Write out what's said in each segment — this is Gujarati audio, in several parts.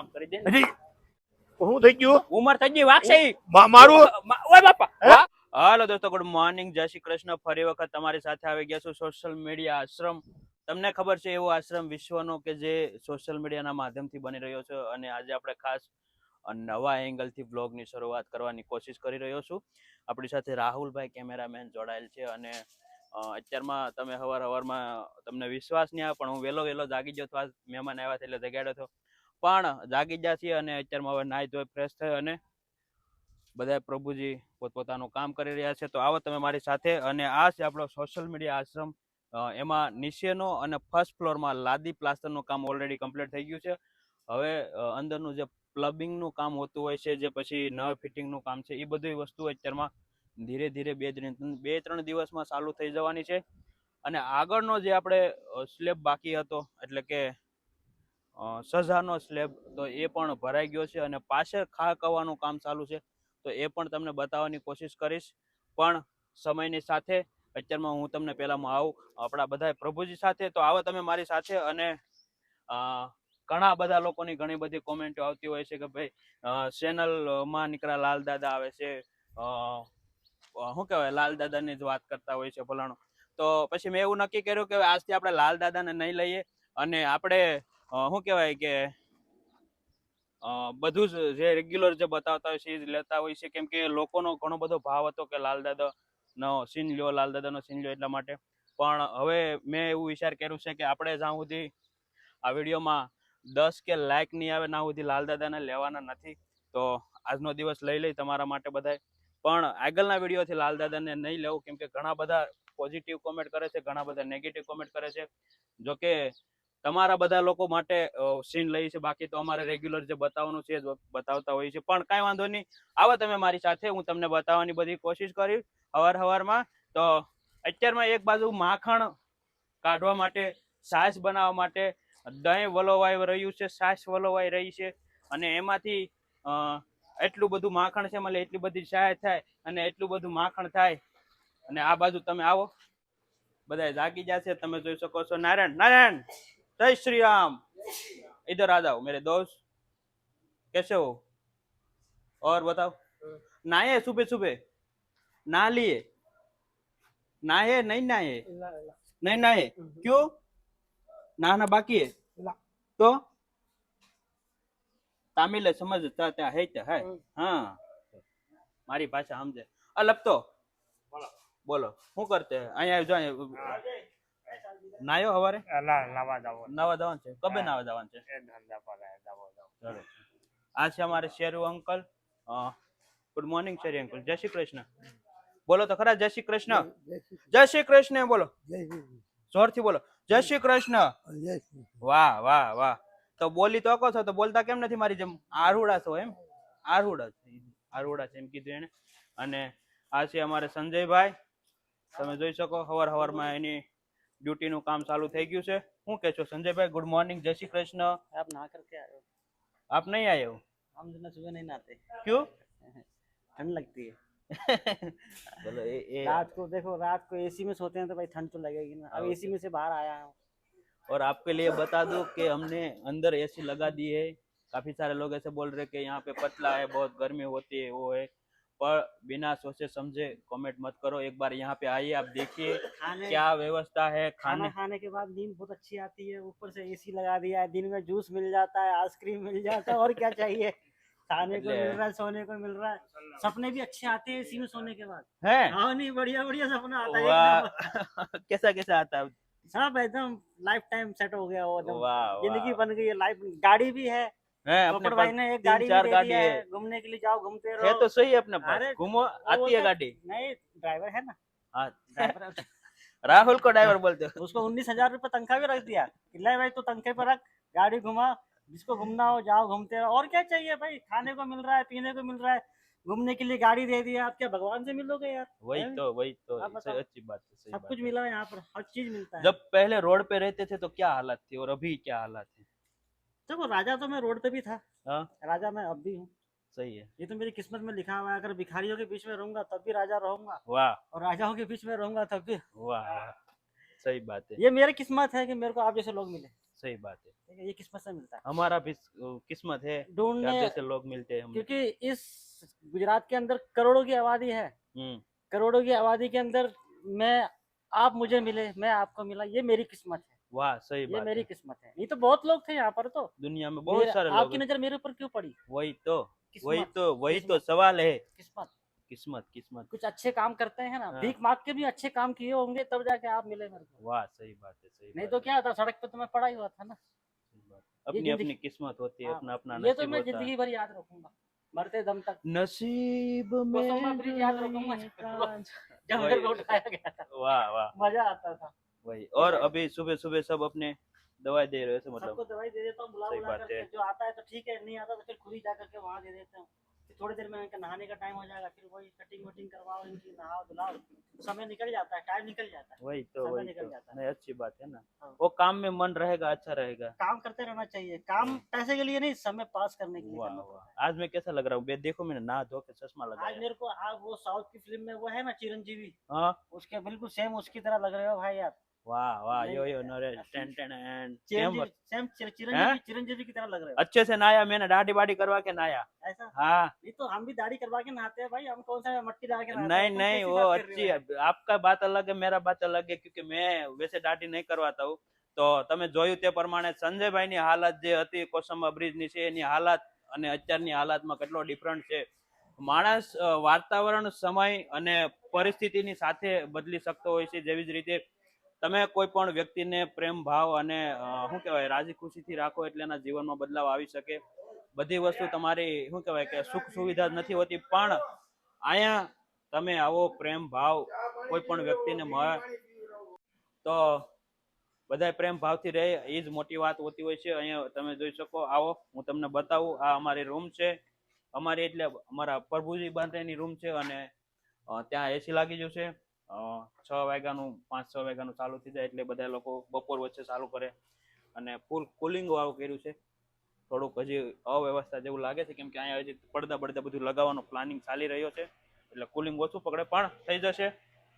આમ કરી દે હજી શું થઈ ગયું? ઉમર થઈ ગઈ ઈ. મારું? ઓય બાપા હાલો દોસ્તો ગુડ મોર્નિંગ જય શ્રી કૃષ્ણ. ફરી વખત તમારી સાથે આવી ગયા છું સોશિયલ મીડિયા આશ્રમ. તમને ખબર છે એવો આશ્રમ વિશ્વનો કે જે સોશિયલ મીડિયાના માધ્યમથી બની રહ્યો છે અને આજે આપણે ખાસ નવા એંગલથી બ્લોગની શરૂઆત કરવાની કોશિશ કરી રહ્યો છું. આપણી સાથે રાહુલભાઈ કેમેરામેન જોડાયેલ છે અને અત્યારમાં તમે હવાર હવારમાં તમને વિશ્વાસ નહીં આવે પણ હું વહેલો વહેલો જાગી ગયો તો આજ મહેમાન આવ્યા એટલે જગાડ્યો હતો. પણ જાગી ગયા છીએ અને અત્યારમાં હવે નાહી ધોઈ ફ્રેશ થયો અને બધા પ્રભુજી પોતપોતાનું કામ કરી રહ્યા છે. તો આવો તમે મારી સાથે અને આ છે આપણો સોશિયલ મીડિયા આશ્રમ. એમાં નીચેનો અને ફર્સ્ટ ફ્લોરમાં લાદી પ્લાસ્ટરનું કામ ઓલરેડી કમ્પ્લીટ થઈ ગયું છે. હવે અંદરનું જે પ્લબિંગનું કામ હોતું હોય છે, જે પછી નળ ફિટિંગનું કામ છે, એ બધી વસ્તુ અત્યારમાં ધીરે ધીરે બે બે ત્રણ દિવસમાં ચાલુ થઈ જવાની છે. અને આગળનો જે આપણે સ્લેબ બાકી હતો, એટલે કે સજાનો સ્લેબ તો એ પણ ભરાઈ ગયો છે અને પાછળ ખા કવાનું કામ ચાલુ છે. તો એ પણ તમને બતાવવાની કોશિશ કરીશ. પણ સમયની સાથે અત્યારમાં હું તમને પહેલામાં આવું. આપણા બધા પ્રભુજી સાથે. તો આવો તમે મારી સાથે અને ઘણા બધા લોકોની ઘણી બધી કોમેન્ટો આવતી હોય છે કે ભાઈ ચેનલમાં નીકળ્યા લાલ દાદા આવે છે. શું કહેવાય? લાલ દાદાની જ વાત કરતા હોય છે ભલાણો તો પછી મેં એવું નક્કી કર્યું કે આજથી આપણે લાલ દાદાને નહીં લઈએ અને આપણે શું કહેવાય કે બધું જ જે રેગ્યુલર જે બતાવતા હોય છે, એ જ લેતા હોય છે. કેમ કે લોકોનો ઘણો બધો ભાવ હતો કે લાલ સીન લ્યો, લાલ સીન લ્યો એટલા માટે. પણ હવે મેં એવું વિચાર કર્યું છે કે આપણે જ્યાં સુધી આ વિડીયોમાં દસ કે લાઇક નહીં આવે ના સુધી લાલ દાદાને લેવાના નથી, તો આજનો દિવસ લઈ લઈ તમારા માટે બધાય. પણ આગળના વિડીયોથી લાલ દાદાને નહીં લેવું, કેમ કે ઘણા બધા પોઝિટિવ કોમેન્ટ કરે છે, ઘણા બધા નેગેટિવ કોમેન્ટ કરે છે. જો કે તમારા બધા લોકો માટે સીન લઈ છે. બાકી તો અમારે રેગ્યુલર જે બતાવવાનું છે બતાવતા હોઈએ છે પણ કાંઈ વાંધો નહીં. આવો તમે મારી સાથે, હું તમને બતાવવાની બધી કોશિશ કરી હવાર હવારમાં તો અત્યારમાં એક બાજુ માખણ કાઢવા માટે, છાશ બનાવવા માટે દહીં વલોવાઈ રહ્યું છે, છાશ વલોવાઈ રહી છે. અને એમાંથી એટલું બધું માખણ છે એટલે એટલી બધી ચાય થાય અને એટલું બધું માખણ થાય. અને આ બાજુ તમે આવો. બધા જાગી જશે, તમે જોઈ શકો છો. નારાયણ નારાયણ! जय श्री राम इधर आ जाओ मेरे दोस्त कैसे हो और बताओ नहाए सुबह सुबह नहा लिए नहाए नहीं नहाए नहीं नहाए क्यों नहाना बाकी है तो तमिल है समझता क्या है क्या है हाँ મારી ભાષા સમજે અલગ તો બોલો શું કરતે અહીંયા જો અહીંયા નાયો હવારે? ના નવા જાવો નવા જવાનું છે? કબે નવા જવાનું છે? એ ધંધા પર જાવો જાવો. આ છે અમારે Sheru uncle. Good morning Sheri uncle. જય શ્રી કૃષ્ણ. બોલો તો ખરા જય શ્રી કૃષ્ણ. જય શ્રી કૃષ્ણ. બોલો. જોરથી બોલો. જય શ્રી કૃષ્ણ. વાહ વાહ વાહ. તો બોલી તો કહો છો તો બોલતા કેમ નથી મારી જેમ? આરુડા છો એમ? આરુડા છે આરુડા છે એમ કીધું એને. અને આ છે અમારે સંજયભાઈ. તમે જોઈ શકો હવાર હવારમાં એની ડ્યુટીનું કામ ચાલુ થઈ ગયું છે શું કહે છો સંજયભાઈ ગુડ મોર્નિંગ જય શ્રી કૃષ્ણ आप नहा करके आए हो आप नहीं आए हो हम जो ना सुबह नहीं नहाते क्यों ठंड लगती है बोलो ये ये रात को देखो रात को एसी में सोते हैं तो भाई ठंड तो लगेगी ना अब हाँ, एसी में से बाहर आया हूँ और आपके लिए बता दूं कि हमने अंदर एसी लगा दी है काफी सारे लोग ऐसे बोल रहे हैं कि यहाँ पे पतला है बहुत गर्मी होती है वो है पर बिना सोचे समझे कमेंट मत करो। एक बार यहाँ पे आइए आप देखिए क्या व्यवस्था है खाना। खाने खाने के बाद नींद बहुत अच्छी आती है। ऊपर से एसी लगा दिया है। दिन में जूस मिल जाता है आइसक्रीम मिल जाता है और क्या चाहिए? खाने को मिल रहा है सोने को मिल रहा है। सपने भी अच्छे आते हैं एसी में सोने के बाद। है। हाँ नहीं बढ़िया बढ़िया सपना आता है कैसा कैसा आता है? सब एकदम लाइफ टाइम सेट हो गया वो ज़िंदगी बन गई है लाइफ गाड़ी भी है है अपने पोपट भाई ने एक गाड़ी चार गाड़ी है है। घूमने के लिए जाओ घूमते है रहो। तो सही है अपने पास घूमो आती है गाड़ी। नहीं ड्राइवर है ना। हाँ ड्राइवर राहुल को ड्राइवर बोलते हो। उसको उन्नीस हज़ार रूपए तनख्वाह भी रख दिया। ले भाई तू तनख्वाह पर रख गाड़ी घुमा जिसको घूमना हो जाओ घूमते रहो। और क्या चाहिए भाई? खाने को मिल रहा है पीने को मिल रहा है। घूमने के लिए गाड़ी दे दिया आप क्या भगवान से मिलोगे यार? वही तो वही तो। अच्छी बात है सब कुछ मिला है यहाँ पर हर चीज़ मिलता है। जब पहले रोड पे रहते थे तो क्या हालत थी और अभी क्या हालत है? देखो राजा तो मैं रोड पे भी था। हाँ। राजा मैं अब भी हूँ। सही है। ये तो मेरी किस्मत में लिखा हुआ है अगर भिखारियों के बीच में रहूँगा तब भी राजा रहूँगा। वाह। और राजाओं के बीच में रहूँगा तब भी। वाह। सही बात है। ये मेरी किस्मत है कि मेरे को आप जैसे लोग मिले। सही बात है। ये किस्मत से मिलता है। हमारा भी किस्मत है ढूँढने जैसे लोग मिलते हैं क्योंकि इस गुजरात के अंदर करोड़ों की आबादी है। हम्म। करोड़ों की आबादी के अंदर मैं आप मुझे मिले मैं आपको मिला ये मेरी किस्मत है। वाह सही ये बात मेरी है। किस्मत है। नहीं तो बहुत लोग थे यहाँ पर तो। दुनिया में बहुत सारे लोग आपकी नज़र मेरे ऊपर क्यों पड़ी? वही तो वही तो वही तो सवाल है। किस्मत। किस्मत किस्मत। कुछ अच्छे काम करते हैं ना हाँ। भीख मांग के भी अच्छे काम किए होंगे तब जाके आप मिले मेरे को। वाह सही बात है सही नहीं तो क्या था सड़क पे तो मैं पड़ा ही हुआ था ना। अपनी अपनी किस्मत होती है हाँ, अपना अपना ये तो मैं ज़िंदगी भर याद रखूँगा मरते दम तक। नसीब तो मैं याद रखूँगा नहीं जब मेरे को उठाया गया था। वाह वाह। मज़ा आता था। वही। और अभी सुबह सुबह सब अपने दवाई दे रहे थे मतलब सबको दवाई दे देता हूँ बुला बुला करके है। जो आता है तो ठीक है नहीं आता तो फिर खुद ही जा करके वहाँ दे देते हूँ। थोड़ी देर में इनका नहाने का टाइम हो जाएगा फिर वही कटिंग वटिंग करवाओ इनकी नहाओ धुलाओ समय निकल जाता है टाइम निकल जाता है। वही तो समय वही निकल तो। जाता है। अच्छी बात है ना। हाँ। वो काम में मन रहेगा अच्छा रहेगा। काम करते रहना चाहिए काम पैसे के लिए नहीं समय पास करने के लिए करना वाह। आज मैं कैसा लग रहा हूँ? देखो मैंने नहा धो के चश्मा लगा आज मेरे को आज वो साउथ की फ़िल्म में वो है ना चिरंजीवी? हाँ। उसके बिल्कुल सेम उसकी तरह लग रहे हो भाई यार वाह वाह नहीं, yo yo Naresh ten ten and Chiranjeevi same Chiranjeevi Chiranjeevi की तरह लग रहे हो अच्छे से नहाया मैंने दाढ़ी बाड़ी करवा के नहाया ऐसा हाँ नहीं तो हम भी दाढ़ी करवा के नहाते हैं भाई हम कौन सा मट्टी डाल के नहाते नहीं हैं? तुम नहीं कैसी वो बात कर रहे अच्छी हो है आपका बात अलग है मेरा बात अलग है क्योंकि मैं वैसे દાઢી નહીં કરવાતા હું તો તમે જોયું તે પ્રમાણે સંજયભાઈની હાલત જે હતી કોસંબા બ્રિજની છે એની હાલત અને અત્યારની હાલતમાં કેટલો ડિફરન્ટ છે માણસ અ, વાતાવરણ સમય અને પરિસ્થિતિની સાથે બદલી શકતો હોય છે જેવી જ રીતે તમે કોઈ પણ વ્યક્તિને પ્રેમ, ભાવ અને શું કહેવાય, રાજી ખુશીથી રાખો એટલે એના જીવનમાં બદલાવ આવી શકે. બધી વસ્તુ તમારી, શું કહેવાય કે, સુખ સુવિધા નથી હોતી. પણ અહીંયા તમે આવો પ્રેમ, ભાવ કોઈ પણ વ્યક્તિને મળે તો બધા પ્રેમ, ભાવથી રહે. એ જ મોટી વાત હોતી હોય છે. અહીંયા તમે જોઈ શકો, આવો, હું તમને બતાવું. આ અમારી રૂમ છે. અમારી એટલે અમારા પ્રભુજી બાંધેની રૂમ છે અને ત્યાં એસી લાગી ગયું છે. છ વાગ્યાનું, પાંચ, છ વાગ્યાનું ચાલુ થઈ જાય એટલે બધા લોકો બપોર વચ્ચે ચાલુ કરે. અને ફૂલ કુલિંગ વાળું કર્યું છે. થોડુંક હજી અવ્યવસ્થા જેવું લાગે છે, કેમ કે અહીંયા હજી પડદા પડદા બધું લગાવવાનો પ્લાનિંગ ચાલી રહ્યો છે. એટલે કુલિંગ ઓછું પકડે, પણ થઈ જશે.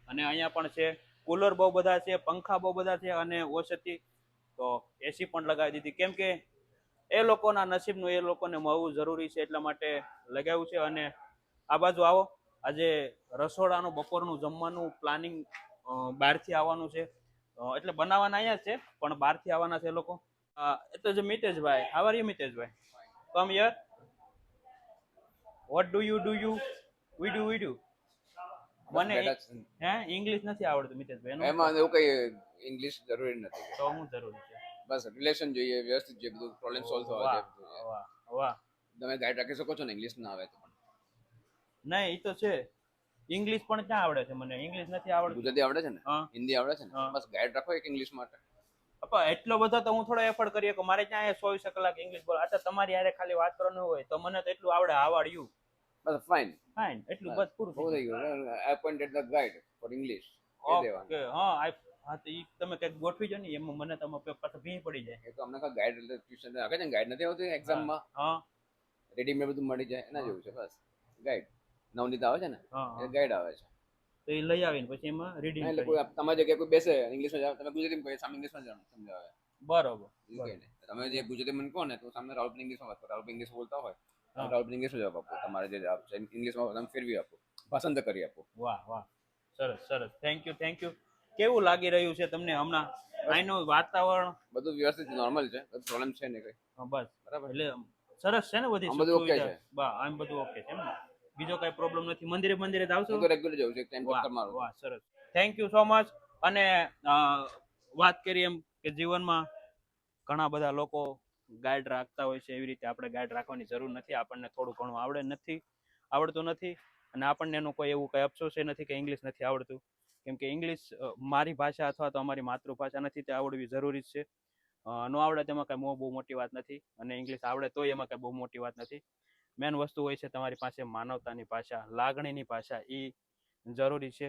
અને અહીંયા પણ છે કુલર બહુ બધા છે, પંખા બહુ બધા છે અને ઓછતી તો એસી પણ લગાવી દીધી. કેમ કે એ લોકોના નસીબનું એ લોકોને મળવું જરૂરી છે એટલા માટે લગાવ્યું છે. અને આ બાજુ આવો. આજે રસોડાનું બપોરનું જમવાનું પ્લાનિંગ બહારથી આવવાનું છે. એટલે બનાવવાના અહીંયા જ છે પણ બહારથી આવવાના છે લોકો. એટલે જે મિતેશભાઈ how you મિતેશભાઈ? Come here what do you do you we do we do મને હે ઇંગ્લિશ નથી આવડતું મિતેશભાઈ એમાં એવું કઈ ઇંગ્લિશ જરૂરી નથી. તો હું જરૂરી છે. બસ રિલેશન જોઈએ વ્યવસ્થિત જોઈએ બધું પ્રોબ્લેમ સોલ્વ થવા જોઈએ. વાહ વાહ. તમે ગાઈડ રાખી શકો છો ને ઇંગ્લિશ ના આવે તો? નહીં એ તો છે. ઇંગ્લિશ પણ ક્યાં આવડે છે મને? ઇંગ્લિશ નથી આવડતું. ગુજરાતી આવડે છે ને? હિન્દી આવડે છે ને? બસ ગાઈડ રાખો એક ઇંગ્લિશ માટે. અપા એટલો બધો તો હું થોડો એફર્ડ કરીએ કે મારે ક્યાં ચોવીસ કલાક ઇંગ્લિશ બોલ. આ તમારી યારે ખાલી વાત કરવાનું હોય તો મને તો એટલું આવડે આવડ યુ બસ ફાઇન ફાઇન એટલું બસ. પૂરું થઈ ગયું. Appointed the guide for English okay હા આઈ હા તો ઈ તમે કંઈક ગોઠવી જો ને એમાં મને તમે પાછા ભી પડી જાય. એ તો અમને કા ગાઈડ ટ્યુશન રાખે છે ને? ગાઈડ નથી આવતી એક્ઝામમાં હા રેડીમેડ બધું મળી જાય એના જેવું છે બસ. ગાઈડ નવનીત આવે છે ને એ ગાઈડ આવે છે. તો એ લઈ આવીને પછી એમાં રીડિંગ એટલે કોઈ તમારી જગ્યાએ કોઈ બેસે ઇંગ્લિશમાં તમે ગુજરાતીમાં કહો સામે ઇંગ્લિશમાં જાણો સમજાવે. બરોબર. તમે જે ગુજરાતી મને કહો ને તો સામે રાહુલ ઇંગ્લિશમાં વાત કરો. રાહુલ ઇંગ્લિશ બોલતા હોય. રાહુલ ઇંગ્લિશમાં જવાબ આપો. તમારે જે જવાબ છે ઇંગ્લિશમાં તમે ફેરવી આપો. પસંદ કરી આપો. વાહ વાહ. સરસ સરસ. થેન્ક યુ થેન્ક યુ કેવું લાગી રહ્યું છે તમને હમણાં? અહીંનું વાતાવરણ? બધું વ્યવસ્થિત નોર્મલ છે. પ્રોબ્લેમ છે નહીં કઈ. બસ. બરાબર. એટલે સરસ છે ને બધી બધું ઓકે છે. બા આમ બધું ઓકે છે એમ ને? બીજો કઈ પ્રોબ્લેમ નથી. મંદિરે મંદિરે જ આવશો. રેગ્યુલર જાઉં છું એક ટાઈમ ચક્કર મારું. વાહ સરસ. થેન્ક યુ સો મચ અને વાત કરી એમ કે જીવનમાં ઘણા બધા લોકો ગાઈડ રાખતા હોય છે એવી રીતે આપણે ગાઈડ રાખવાની જરૂર નથી. આપણને થોડું ઘણું આવડે નથી આવડતું નથી. અને આપણને એનો કોઈ એવું કંઈ અફસોસ નથી કે ઇંગ્લિશ નથી આવડતું. કેમ કે ઇંગ્લિશ મારી ભાષા અથવા તો અમારી માતૃભાષા નથી તે આવડવી જરૂરી છે. ન આવડે તેમાં કાંઈ બહુ મોટી વાત નથી. અને ઇંગ્લિશ આવડે તોય એમાં કાંઈ બહુ મોટી વાત નથી. મેન વસ્તુ હોય છે તમારી પાસે માનવતાની ભાષા લાગણીની ભાષા એ જરૂરી છે.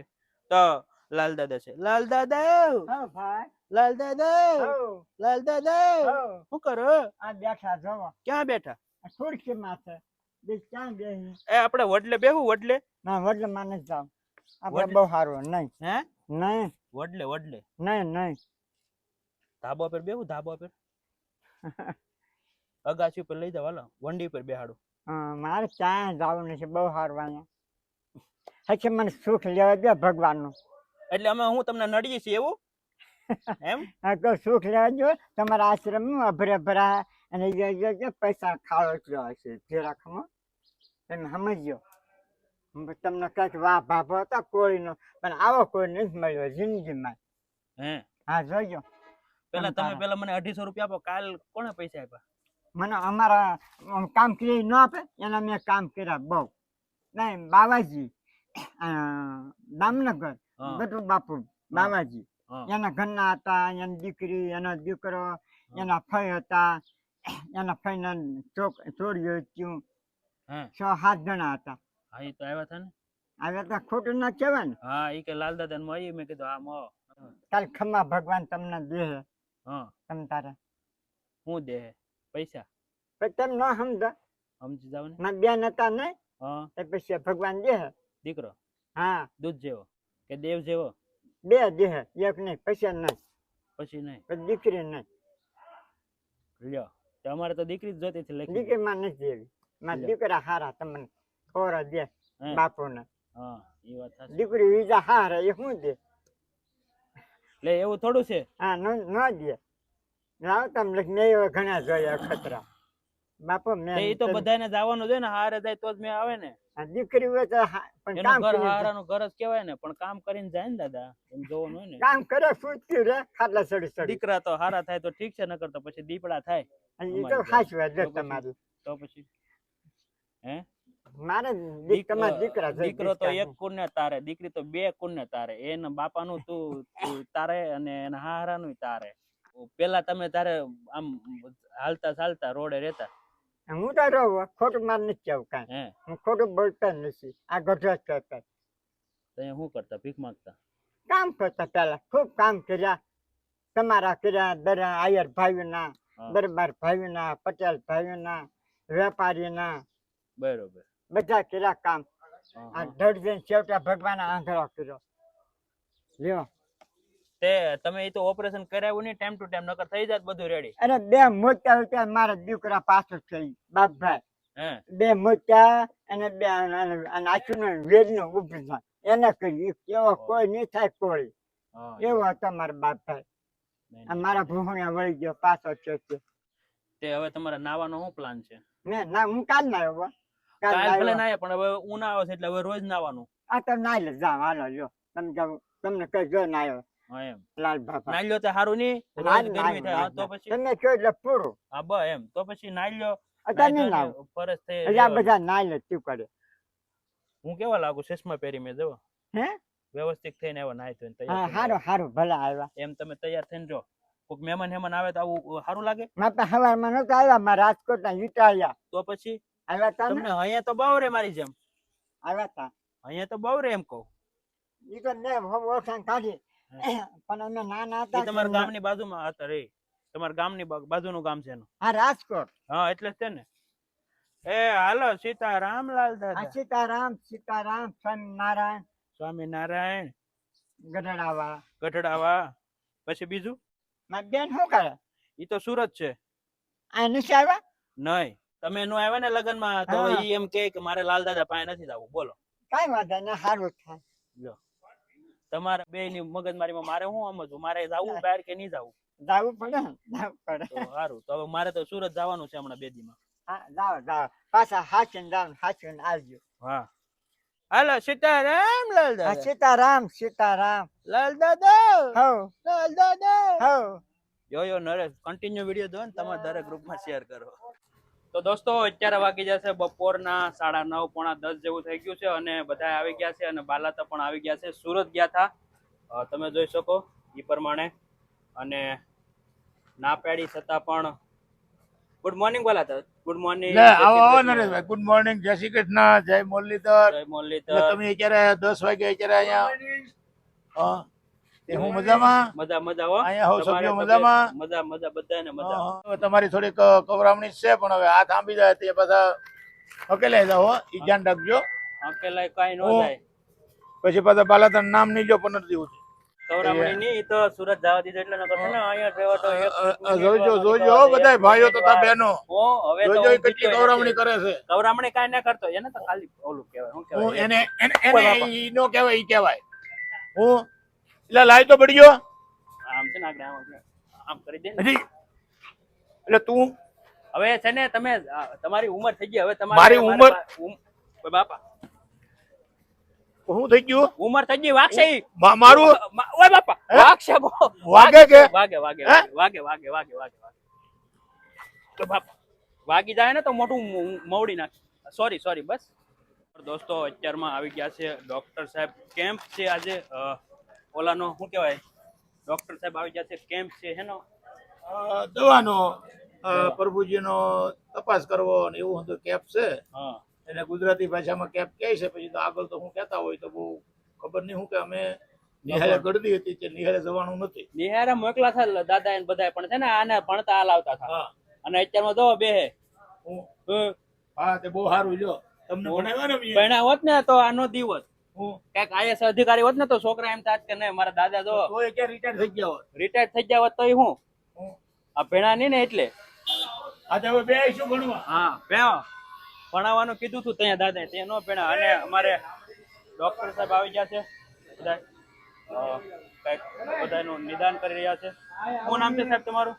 તો લાલ દાદા છે. લાલ દાદા! લાલ દાદા! લાલ દાદા! શું કરો? આ બેઠા જવા ક્યાં બેઠા? થોડી ખુરશી માથે ક્યાં બેહી? એ આપણે વડલે બેહું? વડલે? ના વડલે માને જાવ આપણે બહુ સારું નહીં. હે? નહીં. વડલે વડલે. નહીં નહીં. ધાબા પર બેહું? ધાબા પર? અગાસી પર લઈ જાવ હાલો. વંડી પર બેહાડું. મારે ક્યાંય જવું નથી બહુ સારું અહીંયા હશે મને સુખ લેવા દે ભગવાનનું. એટલે અમે હું તમને નડીએ છીએ એવું? એમ? હા તો સુખ લેવા દો તમારા આશ્રમમાં અભરે ભરા અને પૈસા ખાવો એટલો હશે જે રાખમાં તમે સમજ્યો તમને કંઈક વાહ ભાભો હતો કોળીનો પણ આવો કોઈ નથી મળ્યો જિંદગીમાં. હે. હા જોજો. પેલા તમે. પેલા મને અઢીસો રૂપિયા આપો કાલ કોને પૈસા આપ્યા? મને અમારા કામ કરી ન આપે એના મેં કામ કર્યા બહુ. નહીં બાવાજી દામનગર ગટુ બાપુ બાવાજી. એના ઘરના હતા એની દીકરી એનો દીકરો એના ફઈ હતા એના ફઈના ચોક ચોરીઓ થયું. છ સાત જણા હતા. હા એ તો આવ્યા હતા ને? આવ્યા તો ખોટું ના કહેવાય ને. હા એ કે લાલ દાદા મળી મેં કીધું હા મો કાલ ખમ્મા ભગવાન તમને દે હા. તમ તારે. હું દે પૈસા. પણ તમે ન સમજા. સમજી જાવ ને? મારા બેન હતા નહીં હા. એ પછી ભગવાન દે દીકરો? હા. દૂધ જેવો કે દેવ જેવો? બે દે એક નહીં પૈસા નહીં. પછી નહીં. દીકરી નહીં. લ્યો તો અમારે તો દીકરી જ જોતી હતી લખી. દીકરીમાં નથી એવી મારા દીકરા હારા તમને ખોરા દે બાપુ બાપુને. હા એ વાત સાચી. દીકરી બીજા હારા એ શું દે લે એવું થોડું છે? હા ન ન દે લાવ તમે લખ ઘણા જોયા ખતરા. બાપુ મેં એ તો બધાને જવાનું જોઈએ ને હારે જાય તો જ મેં આવે ને. દીકરી હોય તો પણ કામ ઘર હારાનું ઘર જ કહેવાય ને પણ કામ કરીને જાય ને દાદા એમ જોવાનું હોય ને. કામ કરે ફૂટતી રે ખાટલા ચડી ચડી દીકરા તો હારા થાય તો ઠીક છે નકર તો પછી દીપડા થાય. અને એ તો જોડે. વાત તો તમારી. તો પછી હે? મારે તમારા દીકરા દીકરો તો એક કુળને તારે દીકરી તો બે કુળને તારે. એના બાપાનું નું તું તારે અને એના હારાનું તારે. પેલા તમે તારે આમ હાલતા ચાલતા રોડે રહેતા? હું તો રહું ખોટું માર નથી આવું કાંઈ. હે? ખોટું બોલતા નથી. આ ગઢડા કરતા તો અહીંયા શું કરતા ભીખ માંગતા? કામ કરતા પેલા ખૂબ કામ કર્યા. તમારા કર્યા દર આયર ભાઈઓના. દરબાર ભાઈઓના પટેલ ભાઈઓના વેપારીના. બરોબર. બધા કર્યા કામ. આ હા. ધડ છેવટા ભગવાન આંધળો કર્યો. લ્યો. તે તમે એ તો ઓપરેશન કરાવ્યું નહીં ટાઈમ ટુ ટાઈમ નકર થઈ જાત બધું રેડી અરે બે મોટા હતા મારા દીકરા પાછળ થઈ બાપભાઈ. બે મોટા અને બે આચુનો વેદનો ઊભી થાય એને કર્યું કેવો કોઈ નહીં થાય કોઈ. એવો હતો મારા બાપભાઈ. આ મારા ભૂહણિયા વળી ગયો પાછો છે તે. હવે તમારા નાવાનો શું પ્લાન છે? મેં ના હું કાલ ના આવ્યો કાલ ભલે ના પણ હવે ઉનાળો છે એટલે હવે રોજ નાવાનું. આ તો ના લે જાવ હાલો લ્યો. તમને તમને કઈ જો ના આવ્યો. હા એમ. લાલ બાપા. નાઈ લ્યો તો સારું નહીં ના, રોજ ના, ગરમી થાય તો પછી તમે કહો એટલે પૂરું? હા બ એમ. તો પછી નાઈ અત્યારે નાઈ નહીં ધોઈને લાવ. ફરજ થઈ આ બધા ના લે કરે? હું કેવા લાગુ ચશ્મા પહેરી મેં જો? હે? વ્યવસ્થિત થઈને આવ્યો નાઈ ધોઈને તૈયાર થઈને હારું હારું ભલે આવ્યા. એમ તમે તૈયાર થઈને જો. કોઈક મહેમાન હેમાન આવે તો આવું સારું લાગે? મારા હવારમાં નતો આવ્યા મારા રાજકોટ ના વિટાળ્યા તો પછી? આવ્યા તા ને? તમને અહીંયા તો બહુ રે મારી જેમ. આવ્યા તા. અહીંયા તો બહુ રે એમ કહું. ઈ તો હમ ઓળખાણ કાઢી. પણ અમે નાના હતા તમારા ગામની બાજુમાં હતા રે. તમારા ગામની બાજુનું ગામ છે એનું. હા રાજકોટ. હા એટલે જ છે ને. એ હાલો સીતારામ લાલ દાદા. સીતારામ સીતારામ સ્વામિનારાયણ. સ્વામિનારાયણ. ગઢડાવા. ગઢડાવા. પછી બીજું? મારી બેન શું કરે? ઈ તો સુરત છે. આ નથી આવ્યા? નહીં. તમે નો આવ્યા ને લગનમાં તો ઈ એમ કે મારે લાલ દાદા પાસે નથી જવું. બોલો. કઈ વાંધો ને સારું થાય. તમારે બે ની મગજમારીમાં મારે શું સમજવું મારે જવું બહાર કે નહીં જવું? જવું પડે પડે. સારું તો હવે મારે તો સુરત જવાનું છે હમણાં બે દીમાં હા જાઓ જાઓ. પાછા હાચીને જાવ હાચીને આવજો. હા. હાલો સીતારામ લાલ દાદા. સીતારામ સીતારામ. લાલ દાદા. લાલ દાદા. હવ જો યો નરેશ કન્ટિન્યુ વીડિયો દો ને તમારા દરેક ગ્રુપમાં શેર કરો. તો દોસ્તો અત્યારે વાગી જશે બપોરના સાડા નવ પોણા દસ જેવું થઈ ગયું છે અને બધા આવી ગયા છે અને બાલાતા પણ આવી ગયા છે. સુરત ગયા હતા તમે જોઈ શકો એ પ્રમાણે. અને ના પેડી છતાં પણ ગુડ મોર્નિંગ બાલાતા. ગુડ મોર્નિંગ આવો આવો નરેશભાઈ ગુડ મોર્નિંગ જય શ્રી કૃષ્ણ જય મુરલીધર. જય મુરલીધર તમે અત્યારે દસ વાગે અત્યારે અહીંયા હા. તે હું મજામાં? મજા મજા હો. અહીંયા હો સભ્યો મજામાં? મજા મજા બધાને મજા. તમારી થોડીક કવરામણી છે પણ હવે હાથ આંબી જાય તે પાછા અકેલા હો. ઈ ધ્યાન રાખજો. અકેલાય કાઈ ન જાય. પછી પાછા બાલાતન નામ નહીં જો પંદર દિવસ કવરામણી ની ઈ તો સુરત જવા દીધો એટલે ને અહીંયા રહેવા તો એક અ, અ, જોજો જોજો બધાય ભાઈઓ તથા બહેનો. ઓ હવે તો જોજો કેટલી કવરામણી કરે છે. કવરામણી કાંઈ ના કરતો એને તો ખાલી ઓલું કહેવાય હું કહેવાય એને એને ઓય એને બાપા. ઈ નો કહેવાય ઈ કહેવાય. હું એટલે લાય તો બળ્યો આમ છે ને આગળ આમ કરી દે હજી. એટલે તું? હવે છે ને તમે તમારી ઉંમર થઈ ગઈ હવે તમારી મારી ઉંમર- બાપા. શું થઈ ગયું? ઉંમર થઈ ગઈ વાગશે મારું? ઓય બાપા વાગશે. વાગે કે? વાગે વાગે વાગે વાગે વાગે વાગે તો બાપા વાગી જાય ને તો મોટું મવડી નાખે. સોરી સોરી બસ. દોસ્તો અત્યારમાં આવી ગયા છે. ડોક્ટર સાહેબ કેમ્પ છે આજે? ઓલાનો શું કહેવાય? ડોક્ટર સાહેબ આવી ગયા છે કેમ્પ છે હેનો દવાનો પ્રભુજીનો તપાસ કરવો ને એવું હતું કેપ છે. હા. એને ગુજરાતી ભાષામાં કેપ કહે છે પછી તો આગળ તો હું કહેતા હોય તો બહુ ખબર નહીં હું કે અમે નિહાળે ગળદી હતી તે નિહાળે જવાનું નથી. નિહારે મોકલા થાય દાદા એને બધા પણ છે ને આને ભણતા હાલ આવતા હતા અને અત્યારમાં જો બે હું. તે બહુ સારું જો તમને ભણાવ્યા ને. ભણ્યા હોત ને તો આનો દિવસ. કંઈક આઈએસ અધિકારી હોત ને તો છોકરા એમ થાત કે નહીં મારા દાદા જો રિટાયર થઈ ગયા હોત? રિટાયર થઈ ગયા હોત તો હું? આ ભેણા નહીં ને એટલે? આ તો હવે બે આવીશું ભણવા. હા ભેણો ભણાવવાનું કીધું હતું ત્યાં દાદા ત્યાં નો ભેણા. અને અમારે ડોક્ટર સાહેબ આવી ગયા છે બધા કંઈક બધાનું નિદાન કરી રહ્યા છે. શું નામ છે સાહેબ તમારું?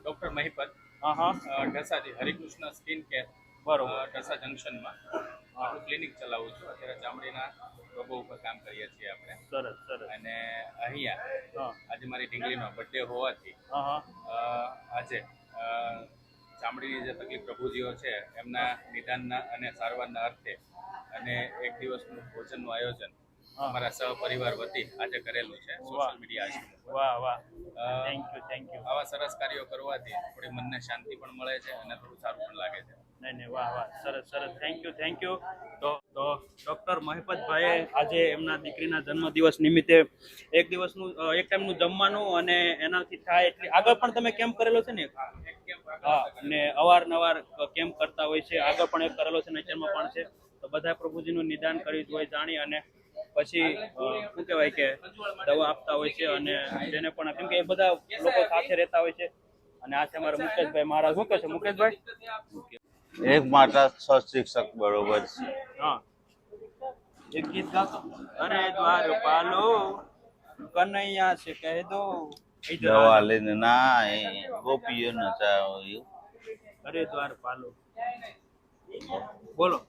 ડોક્ટર મહિપત. હા હા. ઢસાજી ઢસાથી હરિકૃષ્ણ સ્કિન કેર. બરોબર. ઢસા ઢસા જંકશનમાં. આપણું ક્લિનિક ચલાવું છું. અત્યારે ચામડીના રોગો ઉપર કામ કરીએ છીએ આપણે. સરસ સરસ. અને અહીંયા આજે મારી ઢીંગલીનો બર્થડે હોવાથી આજે ચામડીની જે તકલીફ પ્રભુજીઓ છે એમના નિદાનના અને સારવારના અર્થે અને એક દિવસનું ભોજનનું આયોજન. અમારા સહપરિવાર વતી આજે કરેલું છે સોશિયલ મીડિયા વાહ વાહ. થેન્ક યુ થેન્ક યુ આવા સરસ કાર્યો કરવાથી થોડી મનને શાંતિ પણ મળે છે અને થોડું સારું પણ લાગે છે. નહીં નહીં વાહ વાહ સરસ સરસ. થેન્ક યુ થેન્ક યુ તો તો ડૉક્ટર મહેપતભાઈએ આજે એમના દીકરીના જન્મદિવસ નિમિત્તે એક દિવસનું એક ટાઈમનું જમવાનું અને એનાથી થાય એટલી આગળ પણ તમે કેમ્પ કરેલો છે ને હા અને અવારનવાર કેમ્પ કરતા હોય છે આગળ પણ એક કરેલો છે નેચરમાં પણ છે. તો બધા પ્રભુજીનું નિદાન કર્યું હોય જાણી અને પછી શું કહેવાય કે દવા આપતા હોય છે અને જેને પણ કેમ કે એ બધા લોકો સાથે રહેતા હોય છે. અને આ છે અમારા મુકેશભાઈ મહારાજ. શું કહે છે મુકેશભાઈ એક માતા સશિક્ષક બરોબર છે. હા. એક ગીત ગાતો. અરે દ્વાર પાલો કનૈયા છે કહે દો. દવા લઈને ના ગોપીઓ નચાવ્યું અરે દ્વાર પાલો. બોલો.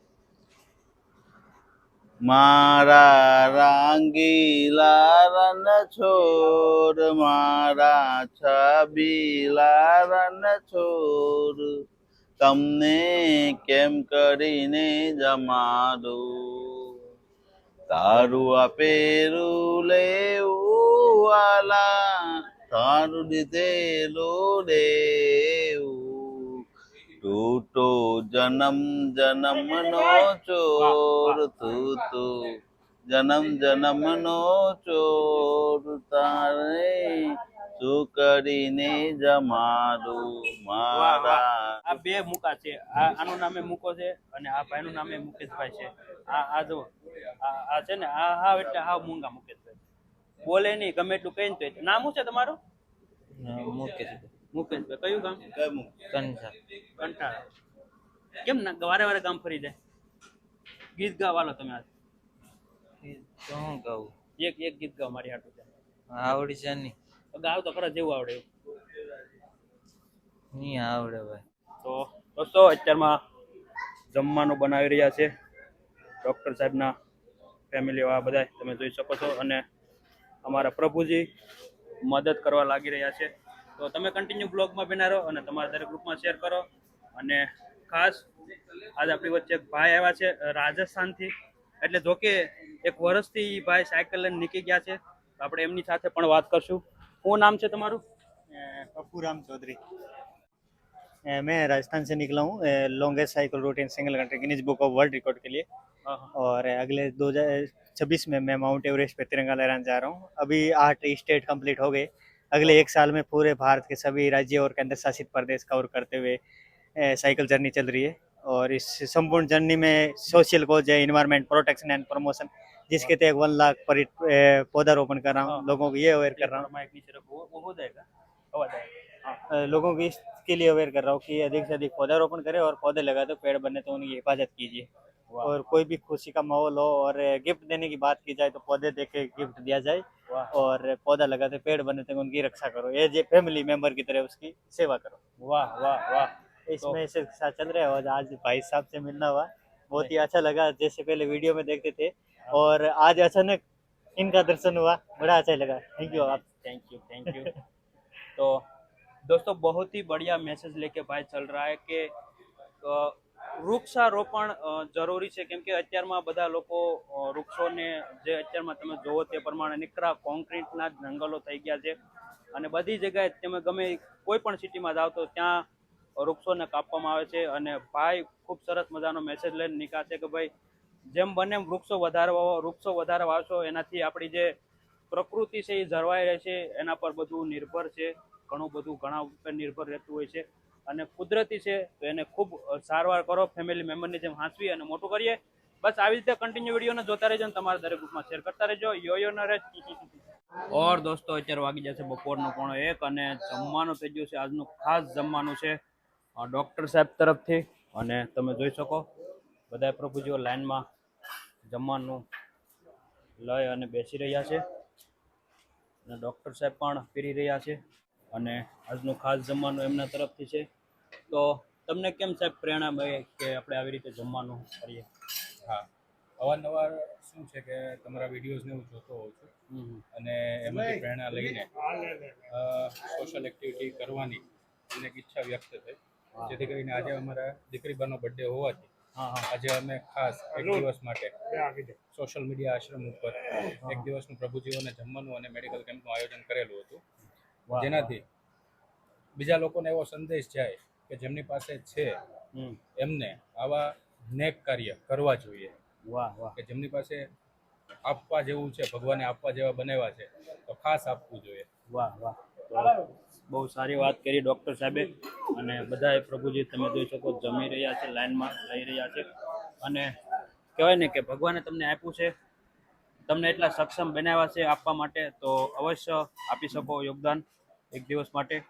મારા રાંગીલા રન છોર મારા છબીલા રન છોડ. તમને કેમ કરીને જમાડું? તારું આપેલું લેવું વાલા તારું લીધેલું લેવું તૂટો જન્મ, જન્મનો ચોર તું તો જન્મ નો ચોર તારે શું કરીને જમાડું મારા. આ બે મુકા છે. આ આનું નામે મુકો છે અને આ ભાઈનું નામે મુકેશભાઈ છે. આ આ જો આ આ છે ને આ હા એટલે હા મૂંગા મુકેશભાઈ. બોલે નહીં ગમે એટલું કહીને તો નામ શું છે તમારું? મુકેશભાઈ. કયું ગામ? કંટાળા કેમ ના વારે વારે ગામ ફરી જાય? ગીત ગાવાલો તમે આજ. ગીત ગાઉં? એક એક ગીત ગાવ મારી આટલું છે આવડી છે નહીં. ગાવ તો ખરા જેવું આવડે. નહીં આવડે ભાઈ. તો દોસ્તો અત્યારમાં જમવાનું બનાવી રહ્યા છે. ડૉક્ટર સાહેબના ફેમિલી વાળા બધા તમે જોઈ શકો છો. અને અમારા પ્રભુજી મદદ કરવા લાગી રહ્યા છે. તો તમે કન્ટિન્યુ બ્લોગમાં બના રહો અને તમારા દરેક ગ્રુપમાં શેર કરો. અને ખાસ આજે આપણી વચ્ચે એક ભાઈ આવ્યા છે રાજસ્થાનથી. એટલે જોકે એક વર્ષથી ભાઈ સાયકલ લઈને નીકળી ગયા છે. આપણે એમની સાથે પણ વાત કરશું. શું નામ છે તમારું पप्पू राम चौधरी अ, मैं राजस्थान से निकला हूँ longest cycle route in single country Guinness book of world record के लिए હા હા और अगले दो हजार छब्बीस में मैं माउंट एवरेस्ट पे तिरंगा लहराने जा रहा हूँ अभी आठ स्टेट कंप्लीट हो गए अगले एक साल में पूरे भारत के सभी राज्य और केंद्र शासित प्रदेश कवर करते हुए अ, साइकिल जर्नी चल रही है और इस संपूर्ण जर्नी में सोशल कोज है इन्वायरमेंट प्रोटेक्शन एंड प्रमोशन जिसके तहत वन लाख पर ए, पौधारोपण कर रहा हाँ। हूँ। लोगों को ये अवेयर कर रहा हूँ। हो लोगों को इसके लिए अवेयर कर रहा हूँ कि अधिक से अधिक पौधारोपण करें और पौधे लगा दो पेड़ बने तो उनकी हिफाजत कीजिए। और कोई भी खुशी का माहौल हो और गिफ्ट देने की बात की जाए तो पौधे दे के गिफ्ट दिया जाए। और पौधा लगाते पेड़ बने तो उनकी रक्षा करो। ये जे फैमिली मेंबर की तरह उसकी सेवा करो। वाह वाह वाह। इसमें से साथ चल रहे हैं आज भाई साहब से मिलना हुआ। बहुत ही अच्छा लगा जैसे पहले वीडियो में देखते थे और आज अचानक इनका दर्शन हुआ बड़ा अच्छा लगा थैंक यू आप थैंक यू थैंक यू तो दोस्तों बहुत ही बढ़िया मैसेज लेके भाई चल रहा है કે અ, વૃક્ષારોપણ અ, જરૂરી છે કેમ કે અત્યારમાં બધા લોકો અ, વૃક્ષોને જે અત્યારમાં તમે જોવો તે પ્રમાણે નીકળા કોન્ક્રીટના જ જંગલો થઈ ગયા છે અને બધી જગ્યાએ તમે ગમે કોઈ પણ સિટીમાં જાઓ તો ત્યાં વૃક્ષોને કાપવામાં આવે છે અને ભાઈ ખૂબ સરસ મજાનો મેસેજ લઈને નીકળ્યા છે કે ભાઈ, જેમ બને વૃક્ષો વધારવા વૃક્ષો વધારે વાવશો. એનાથી આપણી જે પ્રકૃતિ છે એ જળવાઈ રહેશે. એના પર બધું નિર્ભર છે. ઘણું બધું ઘણા ઉપર નિર્ભર રહેતું હોય છે. અને કુદરતી છે તો એને ખૂબ સારવાર કરો ફેમિલી મેમ્બરની જેમ હાંસવી અને મોટું કરીએ. બસ આવી રીતે કન્ટિન્યુ વિડીયોને જોતા રહેજો અને તમારા દરેક ગ્રુપમાં શેર કરતા રહેજો. યો યો રહે ઓર દોસ્તો, અત્યારે વાગી જશે બપોરનો પોણો એક અને જમવાનું થઈ ગયું છે. આજનું ખાસ જમવાનું છે. ડૉક્ટર સાહેબ તરફથી અને તમે જોઈ શકો બધા પ્રભુજીઓ લાઈનમાં જમવાનું લઈ અને બેસી રહ્યા છે. અને ડૉક્ટર સાહેબ પણ પીરી રહ્યા છે અને આજનું ખાસ જમવાનું એમના તરફથી છે. તો તમને કેમ સાહેબ પ્રેરણા મળે કે આપણે આવી રીતે જમવાનું કરીએ? હા. અવારનવાર શું છે કે તમારા વિડીયોઝને હું જોતો હોઉં છું અને એમાંથી પ્રેરણા લઈને સોશિયલ એક્ટિવિટી કરવાની મને એક ઈચ્છા વ્યક્ત થઈ. જેથી કરીને આજે અમારા દીકરીબાનો બર્થડે હોવાથી આજે અમે ખાસ એક દિવસ માટે સોશિયલ મીડિયા આશ્રમ ઉપર એક દિવસનું પ્રભુજીઓને જમવાનું અને મેડિકલ કેમ્પનું આયોજન કરેલું હતું. જેનાથી બીજા લોકોને એવો સંદેશ જાય કે જેમની પાસે છે એમને આવા નેક કાર્ય કરવા જોઈએ. કે જેમની પાસે આપવા જેવું છે ભગવાને આપવા જેવા બનાવ્યા છે તો ખાસ આપવું જોઈએ. વાહ વાહ. બહુ સારી વાત કરી ડૉક્ટર સાહેબે. અને બધાએ પ્રભુજી, તમે જોઈ શકો જમી રહ્યા છે લાઇનમાં લઈ રહ્યા છે. અને કહેવાય ને કે ભગવાને તમને આપ્યું છે. તમને એટલા સક્ષમ બનાવ્યા છે આપવા માટે, તો અવશ્ય આપી શકો યોગદાન એક દિવસ માટે.